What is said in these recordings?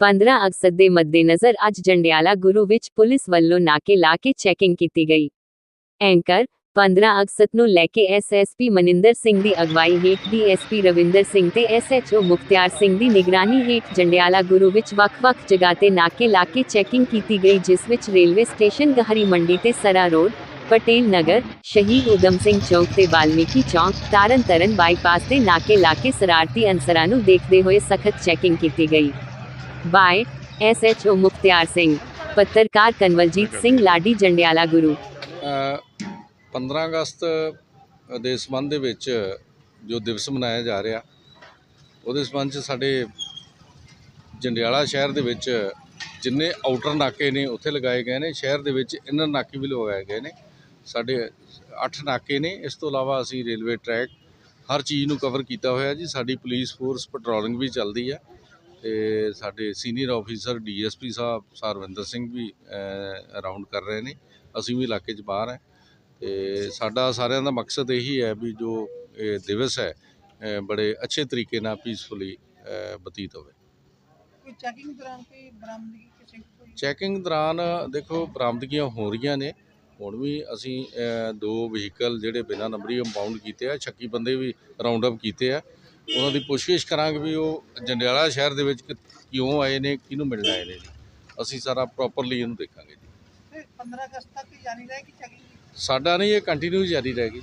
15 ਅਗਸਤ ਦੇ ਮੱਦੇਨਜ਼ਰ ਅੱਜ ਜੰਡਿਆਲਾ ਗੁਰੂ ਵਿੱਚ ਪੁਲਿਸ ਵੱਲੋਂ ਨਾਕੇ ਲਾ ਕੇ ਚੈਕਿੰਗ ਕੀਤੀ ਗਈ। ਐਂਕਰ 15 ਅਗਸਤ ਨੂੰ ਲੈ ਕੇ ਐਸਐਸਪੀ ਮਨਿੰਦਰ ਸਿੰਘ ਦੀ ਅਗਵਾਈ ਹੇਠ ਡੀਐਸਪੀ ਰਵਿੰਦਰ ਸਿੰਘ ਤੇ ਐਸਐਚਓ ਮੁਖਤਿਆਰ ਸਿੰਘ ਦੀ ਨਿਗਰਾਨੀ ਹੇਠ ਜੰਡਿਆਲਾ ਗੁਰੂ ਵਿੱਚ ਵੱਖ-ਵੱਖ ਜਗ੍ਹਾ ਤੇ ਨਾਕੇ ਲਾ ਕੇ ਚੈਕਿੰਗ ਕੀਤੀ ਗਈ, ਜਿਸ ਵਿੱਚ ਰੇਲਵੇ ਸਟੇਸ਼ਨ ਗਹਰੀ ਮੰਡੀ ਤੇ ਸਰਾ ਰੋਡ, ਪਟੇਲ ਨਗਰ, ਸ਼ਹੀਦ ਊਧਮ ਸਿੰਘ ਚੌਕ ਤੇ ਵਾਲਮੀਕੀ ਚੌਕ, ਤਾਰਨ ਤਰਨ ਬਾਈਪਾਸ ਤੇ ਨਾਕੇ ਲਾ ਕੇ ਸਰਾਰਤੀ ਅਨਸਰਾਂ ਨੂੰ ਦੇਖਦੇ ਹੋਏ ਸਖਤ ਚੈਕਿੰਗ ਕੀਤੀ ਗਈ। ਬਾय ਐਸਐਚਓ ਮੁਖਤਿਆਰ ਸਿੰਘ ਪੱਤਰਕਾਰ ਕਨਵਲਜੀਤ ਸਿੰਘ ਲਾਡੀ ਜੰਡਿਆਲਾ ਗੁਰੂ ਅ, 15 ਅਗਸਤ ਦੇ ਸੰਬੰਧ ਦੇ ਵਿੱਚ ਜੋ ਦਿਵਸ ਮਨਾਇਆ ਜਾ ਰਿਹਾ ਉਹਦੇ ਸੰਬੰਧ 'ਚ ਸਾਡੇ ਜੰਡਿਆਲਾ ਸ਼ਹਿਰ ਦੇ ਵਿੱਚ ਜਿੰਨੇ ਆਊਟਰ ਨਾਕੇ ਨੇ ਉੱਥੇ ਲਗਾਏ ਗਏ ਨੇ ਸ਼ਹਿਰ ਦੇ ਵਿੱਚ ਇਨਰ ਨਾਕੇ ਵੀ ਲਗਾਏ ਗਏ ਨੇ ਸਾਡੇ 8 ਨਾਕੇ ਨੇ ਇਸ ਤੋਂ ਇਲਾਵਾ ਅਸੀਂ ਰੇਲਵੇ ਟਰੈਕ ਹਰ ਚੀਜ਼ ਨੂੰ ਕਵਰ ਕੀਤਾ ਹੋਇਆ ਜੀ ਸਾਡੀ ਪੁਲਿਸ ਫੋਰਸ ਪੈਟਰੋਲਿੰਗ ਵੀ ਚੱਲਦੀ ਹੈ ਤੇ ਸਾਡੇ ਸੀਨੀਅਰ ਆਫੀਸਰ ਡੀਐਸਪੀ ਸਾਹਿਬ ਸਰਵਿੰਦਰ ਸਿੰਘ ਵੀ ਅਰਾਊਂਡ ਕਰ ਰਹੇ ਨੇ। ਅਸੀਂ ਵੀ ਇਲਾਕੇ 'ਚ ਬਾਹਰ ਹੈ ਤੇ ਸਾਡਾ ਸਾਰਿਆਂ ਦਾ ਮਕਸਦ ਇਹੀ ਹੈ ਵੀ ਜੋ ਇਹ ਦਿਵਸ ਹੈ ਬੜੇ ਅੱਛੇ ਤਰੀਕੇ ਨਾਲ ਪੀਸਫੁਲੀ ਬਤੀਤ ਹੋਵੇ। ਕੋਈ ਚੈਕਿੰਗ ਦੌਰਾਨ ਕੋਈ ਬਰਾਮਦਗੀ ਕਿਸੇ ਕੋਈ ਚੈਕਿੰਗ ਦੌਰਾਨ ਦੇਖੋ ਬਰਾਮਦਗੀਆਂ ਹੋ ਰਹੀਆਂ ਨੇ। ਹੁਣ ਵੀ ਅਸੀਂ ਦੋ ਵਹੀਕਲ ਜਿਹੜੇ ਬਿਨਾਂ ਨੰਬਰੀ ਇੰਪਾਊਂਡ ਕੀਤੇ ਆ ਸ਼ੱਕੀ ਬੰਦੇ ਵੀ ਰਾਉਂਡ ਅਪ ਕੀਤੇ ਆ। ਉਹਨਾਂ ਦੀ ਪੁੱਛਗਿੱਛ ਕਰਾਂਗੇ ਵੀ ਉਹ ਜੰਡਿਆਲਾ ਸ਼ਹਿਰ ਦੇ ਵਿੱਚ ਕਿਉਂ ਆਏ ਨੇ ਕਿਹਨੂੰ ਮਿਲਣ ਆਏ ਨੇ ਜੀ। ਅਸੀਂ ਸਾਰਾ ਪ੍ਰੋਪਰਲੀ ਇਹਨੂੰ ਦੇਖਾਂਗੇ ਜੀ। ਤੇ 15 ਅਗਸਤ ਤੱਕ ਜਾਰੀ ਰਹੇਗੀ ਚੈਕਿੰਗ ਸਾਡਾ ਨਹੀਂ ਇਹ ਕੰਟੀਨਿਊ ਜਾਰੀ ਰਹੇਗੀ।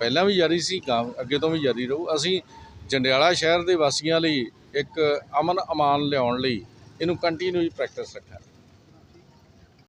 ਪਹਿਲਾਂ ਵੀ ਜਾਰੀ ਸੀ ਗਾਂ ਅੱਗੇ ਤੋਂ ਵੀ ਜਾਰੀ ਰਹੂ। ਅਸੀਂ ਜੰਡਿਆਲਾ ਸ਼ਹਿਰ ਦੇ ਵਾਸੀਆਂ ਲਈ ਇੱਕ ਅਮਨ ਅਮਾਨ ਲਿਆਉਣ ਲਈ ਇਹਨੂੰ ਕੰਟੀਨਿਊ ਪ੍ਰੈਕਟਿਸ ਰੱਖਾਂਗੇ।